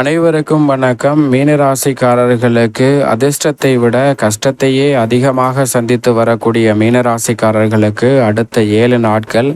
அனைவருக்கும் வணக்கம். மீனராசிக்காரர்களுக்கு அதிர்ஷ்டத்தை விட கஷ்டத்தையே அதிகமாக சந்தித்து வரக்கூடிய மீனராசிக்காரர்களுக்கு அடுத்த ஏழு நாட்கள்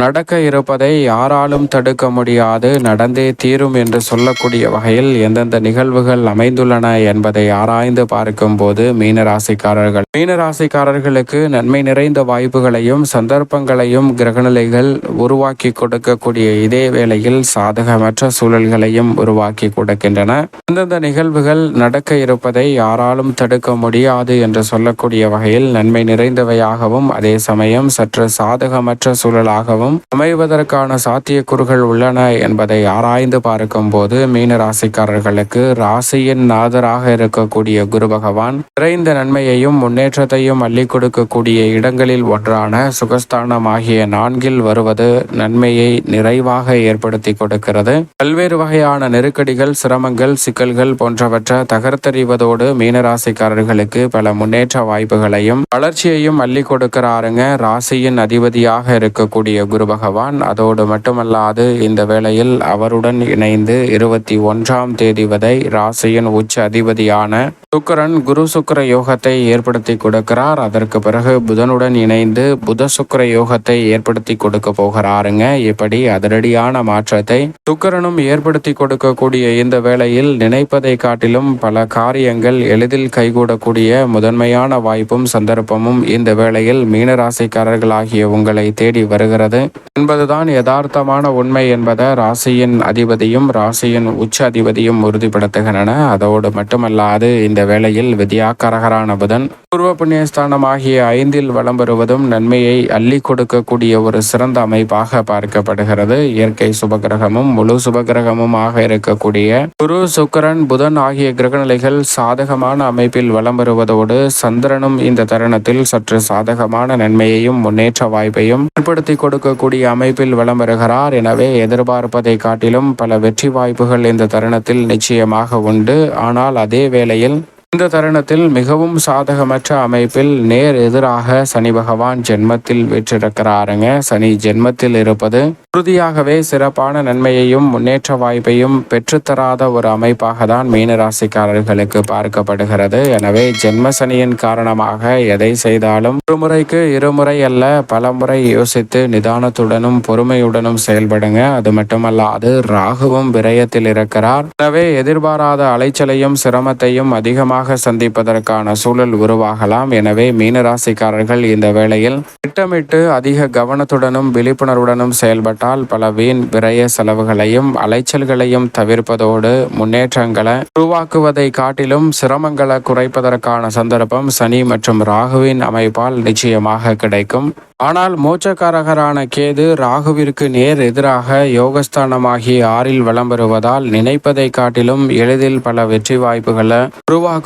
நடக்க இருப்பதை யாராலும் தடுக்க முடியாது. நடந்தே தீரும் என்று சொல்லக்கூடிய வகையில் எந்தெந்த நிகழ்வுகள் அமைந்துள்ளன என்பதை ஆராய்ந்து பார்க்கும் போது மீனராசிக்காரர்கள். மீனராசிக்காரர்களுக்கு நன்மை நிறைந்த வாய்ப்புகளையும் சந்தர்ப்பங்களையும் கிரகநிலைகள் உருவாக்கி கொடுக்கக்கூடிய இதே வேளையில் சாதகமற்ற சூழல்களையும் உருவாக்கி கொடுக்கின்றன. எந்தெந்த நிகழ்வுகள் நடக்க இருப்பதை யாராலும் தடுக்க முடியாது என்று சொல்லக்கூடிய வகையில் நன்மை நிறைந்தவையாகவும் அதே சமயம் சற்று சாதகமற்ற சூழலாகவும் அமைவதற்கான சாத்தியக்கூறுகள் உள்ளன என்பதை ஆராய்ந்து பார்க்கும் போது மீன ராசிக்காரர்களுக்கு ராசியின் நாதராக இருக்கக்கூடிய குரு பகவான் நிறைந்த நன்மையையும் முன்னேற்றத்தையும் அள்ளி கொடுக்கக்கூடிய இடங்களில் ஒன்றான சுகஸ்தானம் ஆகிய நான்கில் வருவது நன்மையை நிறைவாக ஏற்படுத்தி கொடுக்கிறது. பல்வேறு வகையான நெருக்கடிகள் சிரமங்கள் சிக்கல்கள் போன்றவற்றை தகர்த்தறிவதோடு மீனராசிக்காரர்களுக்கு பல முன்னேற்ற வாய்ப்புகளையும் வளர்ச்சியையும் அள்ளி கொடுக்கிறாருங்க. ராசியின் அதிபதியாக இருக்கக்கூடிய குரு பகவான் அதோடு மட்டுமல்லாது இந்த வேளையில் அவருடன் இணைந்து இருபத்தி ஒன்றாம் தேதி வரை ராசியின் உச்ச அதிபதியான சுக்கரன் குரு சுக்கர யோகத்தை ஏற்படுத்தி கொடுக்கிறார். அதற்கு பிறகு புதனுடன் இணைந்து புத சுக்கர யோகத்தை ஏற்படுத்தி கொடுக்க போகிறாருங்க. இப்படி அதிரடியான மாற்றத்தை சுக்கரனும் ஏற்படுத்தி கொடுக்கக்கூடிய இந்த வேளையில் நினைப்பதை காட்டிலும் பல காரியங்கள் எளிதில் கைகூடக்கூடிய முதன்மையான வாய்ப்பும் சந்தர்ப்பமும் இந்த வேளையில் மீனராசிக்காரர்களாகிய உங்களை தேடி வருகிறது. என்பதுதான் யதார்த்தமான உண்மை என்பதை ராசியின் அதிபதியும் ராசியின் உச்ச அதிபதியும் உறுதிப்படுத்துகின்றன. அதோடு மட்டுமல்லாது இந்த வேளையில் விதியாக்கரகரான புதன் பூர்வ புண்ணியஸ்தானம் ஆகிய ஐந்தில் வளம் பெறுவதும் நன்மையை அள்ளி கொடுக்கக்கூடிய ஒரு சிறந்த அமைப்பாக பார்க்கப்படுகிறது. இயற்கை சுபகிரகமும் முழு சுபகிரகமுமாக இருக்கக்கூடிய குரு சுக்கரன் புதன் ஆகிய கிரகநிலைகள் சாதகமான அமைப்பில் வளம் பெறுவதோடு சந்திரனும் இந்த தருணத்தில் சற்று சாதகமான நன்மையையும் முன்னேற்ற வாய்ப்பையும் ஏற்படுத்தி கொடுக்கக்கூடிய அமைப்பில் வளம் பெறுகிறார். எனவே எதிர்பார்ப்பதை காட்டிலும் பல வெற்றி வாய்ப்புகள் இந்த தருணத்தில் நிச்சயமாக உண்டு. ஆனால் அதே வேளையில் இந்த தருணத்தில் மிகவும் சாதகமற்ற அமைப்பில் நேர் எதிராக சனி பகவான் ஜென்மத்தில் வீற்றிருக்கிறாருங்க சனி ஜென்மத்தில் இருப்பது உறுதியாகவே சிறப்பான நன்மையையும் முன்னேற்ற வாய்ப்பையும் பெற்றுத்தராத ஒரு அமைப்பாக தான் மீனராசிக்காரர்களுக்கு பார்க்கப்படுகிறது. எனவே ஜென்ம சனியின் காரணமாக எதை செய்தாலும் ஒரு முறைக்கு இருமுறை அல்ல பல முறை யோசித்து நிதானத்துடனும் பொறுமையுடனும் செயல்படுங்க. அது மட்டுமல்லாது ராகுவும் விரயத்தில் இருக்கிறார். எனவே எதிர்பாராத அலைச்சலையும் சிரமத்தையும் அதிகமாக சந்திப்பதற்கான சூழல் உருவாகலாம். எனவே மீனராசிக்காரர்கள் இந்த வேளையில் திட்டமிட்டு அதிக கவனத்துடனும் விழிப்புணர்வுடனும் செயல்பட்டால் பல வீண் விரய செலவுகளையும் அலைச்சல்களையும் தவிர்ப்பதோடு முன்னேற்றங்களை உருவாக்குவதை காட்டிலும் சிரமங்களை குறைப்பதற்கான சந்தர்ப்பம் சனி மற்றும் ராகுவின் அமைப்பால் நிச்சயமாக கிடைக்கும். ஆனால் மோட்சக்காரகரான கேது ராகுவிற்கு நேர் எதிராக யோகஸ்தானமாகி ஆறில் வலம் வருவதால் நினைப்பதை காட்டிலும் எளிதில் பல வெற்றி வாய்ப்புகளை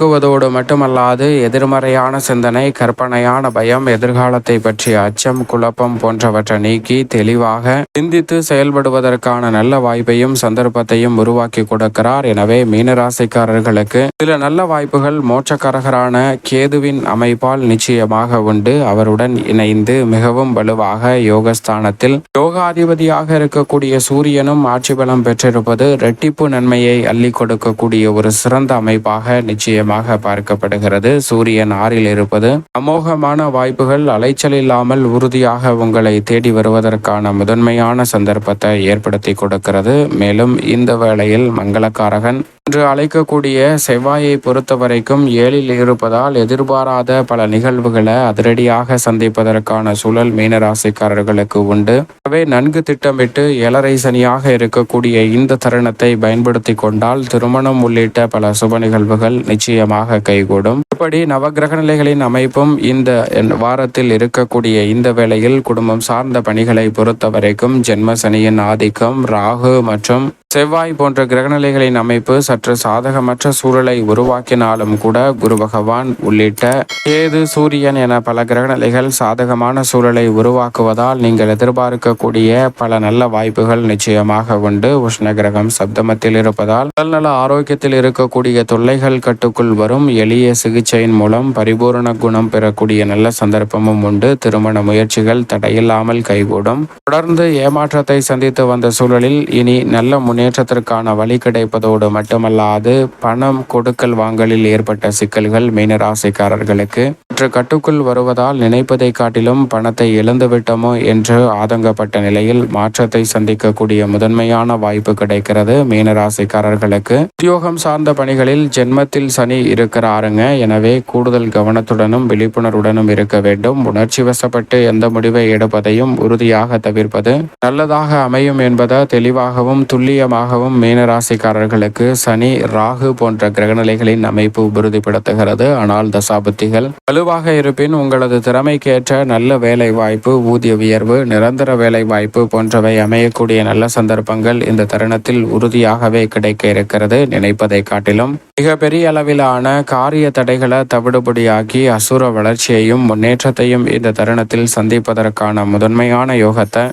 உருவாக்குவதோடு மட்டுமல்லாது எதிர்மறையான சிந்தனை கற்பனையான பயம் எதிர்காலத்தை பற்றிய அச்சம் குழப்பம் போன்றவற்றை நீக்கி தெளிவாக சிந்தித்து செயல்படுவதற்கான நல்ல வாய்ப்பையும் சந்தர்ப்பத்தையும் உருவாக்கி கொடுக்கிறார். எனவே மீனராசிக்காரர்களுக்கு சில நல்ல வாய்ப்புகள் மோட்சக்காரகரான கேதுவின் அமைப்பால் நிச்சயமாக உண்டு. அவருடன் இணைந்து மிகவும் வலுவாக யோகஸ்தானத்தில் யோகாதிபதியாக இருக்கக்கூடிய சூரியனும் ஆட்சி பலம் பெற்றிருப்பது இரட்டிப்பு நன்மையை அள்ளி கொடுக்கக்கூடிய ஒரு சிறந்த அமைப்பாக நிச்சயமாக பார்க்கப்படுகிறது. சூரியன் ஆறில் இருப்பது அமோகமான வாய்ப்புகள் அலைச்சல் இல்லாமல் உறுதியாக உங்களை தேடி வருவதற்கான முதன்மையான சந்தர்ப்பத்தை ஏற்படுத்தி கொடுக்கிறது. மேலும் இந்த வேளையில் மங்களக்காரகன் என்று அழைக்கக்கூடிய செவ்வாயை பொறுத்தவரைக்கும் ஏழில் இருப்பதால் எதிர்பாராத பல நிகழ்வுகளை அதிரடியாக சந்திப்பதற்கான சூழல் மீனராசிக்காரர்களுக்கு உண்டு. எனவே நன்கு திட்டமிட்டு ஏழரை சனியாக இருக்கக்கூடிய இந்த தருணத்தை பயன்படுத்தி கொண்டால் திருமணம் உள்ளிட்ட பல சுப நிகழ்வுகள் நிச்சயமாக கைகூடும். இப்படி நவகிரக நிலைகளின் அமைப்பும் இந்த வாரத்தில் இருக்கக்கூடிய இந்த வேளையில் குடும்பம் சார்ந்த பணிகளை பொறுத்தவரைக்கும் ஜென்ம சனியின் ஆதிக்கம் ராகு மற்றும் செவ்வாய் போன்ற கிரகநிலைகளின் அமைப்பு சற்று சாதகமற்ற சூழலை உருவாக்கினாலும் கூட குரு பகவான் உள்ளிட்ட கேது சூரியன் என பல கிரகநிலைகள் சாதகமான சூழலை உருவாக்குவதால் நீங்கள் எதிர்பார்க்கக்கூடிய பல நல்ல வாய்ப்புகள் நிச்சயமாக உண்டு. உஷ்ண கிரகம் சப்தமத்தில் இருப்பதால் உடல்நல ஆரோக்கியத்தில் இருக்கக்கூடிய தொல்லைகள் கட்டுக்குள் வரும். எளிய சிகிச்சையின் மூலம் பரிபூரண குணம் பெறக்கூடிய நல்ல சந்தர்ப்பமும் உண்டு. திருமண முயற்சிகள் தடையில்லாமல் கைகூடும். தொடர்ந்து ஏமாற்றத்தை சந்தித்து வந்த சூழலில் இனி நல்ல முன் முன்னேற்றத்திற்கான வழி கிடைப்பதோடு மட்டுமல்லாது பணம் கொடுக்கல் வாங்கலில் ஏற்பட்ட சிக்கல்கள் மீனராசிக்காரர்களுக்கு. சற்று கட்டுக்குள் வருவதால் நினைப்பதை காட்டிலும் பணத்தை இழந்துவிட்டோமோ என்று ஆதங்கப்பட்ட நிலையில் மாற்றத்தை சந்திக்கக்கூடிய முதன்மையான வாய்ப்பு கிடைக்கிறது மீனராசிக்காரர்களுக்கு. உத்தியோகம் சார்ந்த பணிகளில் ஜென்மத்தில் சனி இருக்கிறாருங்க. எனவே கூடுதல் கவனத்துடனும் விழிப்புணர்வுடனும் இருக்க வேண்டும். உணர்ச்சி வசப்பட்டு எந்த முடிவை எடுப்பதையும் உறுதியாக தவிர்ப்பது நல்லதாக அமையும் என்பதை தெளிவாகவும் துல்லியமாகவும் மீனராசிக்காரர்களுக்கு சனி ராகு போன்ற கிரகநிலைகளின் அமைப்பு உறுதிப்படுத்துகிறது. ஆனால் தசாபுத்திகள் வலுவாக இருப்பின் உங்களது திறமைக்கேற்ற நல்ல வேலை வாய்ப்பு ஊதிய உயர்வு நிரந்தர வேலை வாய்ப்பு போன்றவை அமையக்கூடிய நல்ல சந்தர்ப்பங்கள் இந்த தருணத்தில் உறுதியாகவே கிடைக்க இருக்கிறது. நினைப்பதை காட்டிலும் மிகப்பெரிய அளவிலான காரிய தடைகளை தவிடுபடியாக்கி அசுர வளர்ச்சியையும் முன்னேற்றத்தையும் இந்த தருணத்தில் சந்திப்பதற்கான முதன்மையான யோகத்தை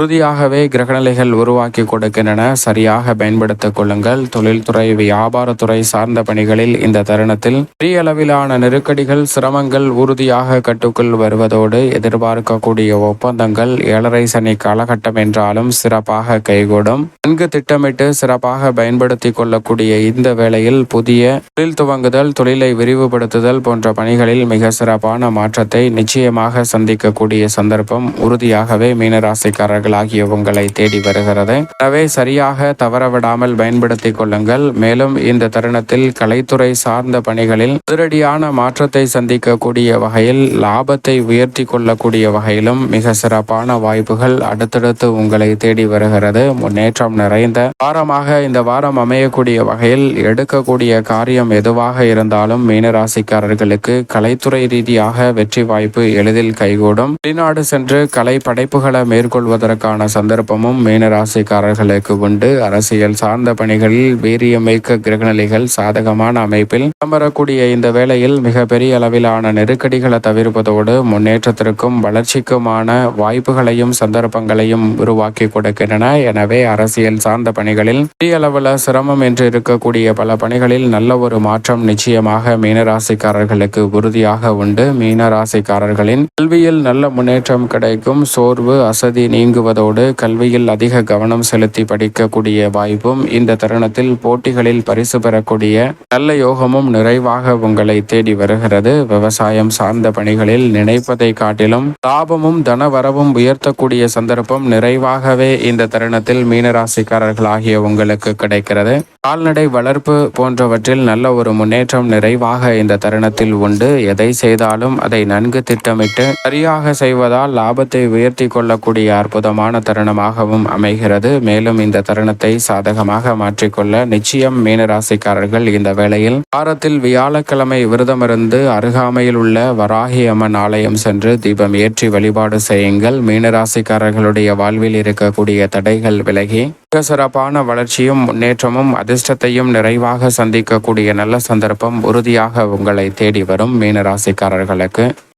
உறுதியாகவே கிரகநிலைகள் உருவாக்கி கொடுக்கின்றன. சரியாக பயன்படுத்திக் கொள்ளுங்கள். தொழில்துறை வியாபாரத்துறை சார்ந்த பணிகளில் இந்த தருணத்தில் பெரிய அளவிலான நெருக்கடிகள் சிரமங்கள் உறுதியாக கட்டுக்குள் வருவதோடு எதிர்பார்க்கக்கூடிய ஒப்பந்தங்கள் ஏழரை சனி காலகட்டம் என்றாலும் சிறப்பாக கைகூடும். நன்கு திட்டமிட்டு சிறப்பாக பயன்படுத்தி கொள்ளக்கூடிய இந்த வேளையில் புதிய தொழில் துவங்குதல் தொழிலை விரிவுபடுத்துதல் போன்ற பணிகளில் மிக சிறப்பான மாற்றத்தை நிச்சயமாக சந்திக்கக்கூடிய சந்தர்ப்பம் உறுதியாகவே மீனராசிக்காரர்கள் ஆகிய உங்களை தேடி வருகிறது. எனவே சரியாக தவறவிடாமல் பயன்படுத்திக் கொள்ளுங்கள். மேலும் இந்த தருணத்தில் கலைத்துறை சார்ந்த பணிகளில் அதிரடியான மாற்றத்தை சந்திக்கக்கூடிய வகையில் லாபத்தை உயர்த்தி கொள்ளக்கூடிய வகையிலும் மிக சிறப்பான வாய்ப்புகள் அடுத்தடுத்து உங்களை தேடி வருகிறது. முன்னேற்றம் நிறைந்த வாரமாக இந்த வாரம் அமையக்கூடிய வகையில் எடுக்கக்கூடிய காரியம் எதுவாக இருந்தாலும் மீனராசிக்காரர்களுக்கு கலைத்துறை ரீதியாக வெற்றி வாய்ப்பு எளிதில் கைகூடும். வெளிநாடு சென்று கலை படைப்புகளை மேற்கொள்வதற்கு மேற்கொள்வதற்கான சந்தர்ப்பமும் மீனராசிக்காரர்களுக்கு உண்டு. அரசியல் சார்ந்த பணிகளில் வீரியமிக்க கிரகநிலைகள் சாதகமான அமைப்பில் இடம்பெறக்கூடிய இந்த வேளையில் மிகப்பெரிய அளவிலான நெருக்கடிகளை தவிர்ப்பதோடு முன்னேற்றத்திற்கும் வளர்ச்சிக்குமான வாய்ப்புகளையும் சந்தர்ப்பங்களையும் உருவாக்கி கொடுக்கின்றன. எனவே அரசியல் சார்ந்த பணிகளில் பெரிய அளவில் சிரமம் என்று இருக்கக்கூடிய பல பணிகளில் நல்ல ஒரு மாற்றம் நிச்சயமாக மீனராசிக்காரர்களுக்கு உறுதியாக உண்டு. மீனராசிக்காரர்களின் கல்வியில் நல்ல முன்னேற்றம் கிடைக்கும். சோர்வு அசதி நீங்கும் நீங்குவதோடு கல்வியில் அதிக கவனம் செலுத்தி படிக்கக்கூடிய வாய்ப்பும் இந்த தருணத்தில் போட்டிகளில் பரிசு பெறக்கூடிய நல்ல யோகமும் நிறைவாக உங்களை தேடி வருகிறது. விவசாயம் சார்ந்த பணிகளில் நினைப்பதை காட்டிலும் லாபமும் தனவரவும் உயர்த்தக்கூடிய சந்தர்ப்பம் நிறைவாகவே இந்த தருணத்தில் மீனராசிக்காரர்கள் ஆகிய உங்களுக்கு கிடைக்கிறது. கால்நடை வளர்ப்பு போன்றவற்றில் நல்ல ஒரு முன்னேற்றம் நிறைவாக இந்த தருணத்தில் உண்டு. எதை செய்தாலும் அதை நன்கு திட்டமிட்டு சரியாக செய்வதால் லாபத்தை உயர்த்தி கொள்ளக்கூடிய அற்புதம் அனுகூலமான தருணமாகவும் அமைகிறது. மேலும் இந்த தருணத்தை சாதகமாக மாற்றிக்கொள்ள நிச்சயம் மீனராசிக்காரர்கள் இந்த வேளையில் வாரத்தில் வியாழக்கிழமை விரதமிருந்து அருகாமையில் உள்ள வராகி அம்மன் ஆலயம் சென்று தீபம் ஏற்றி வழிபாடு செய்யுங்கள். மீனராசிக்காரர்களுடைய வாழ்வில் இருக்கக்கூடிய தடைகள் விலகி மிக சிறப்பான வளர்ச்சியும் முன்னேற்றமும் அதிர்ஷ்டத்தையும் நிறைவாக சந்திக்கக்கூடிய நல்ல சந்தர்ப்பம் உறுதியாக உங்களை தேடி வரும் மீனராசிக்காரர்களுக்கு.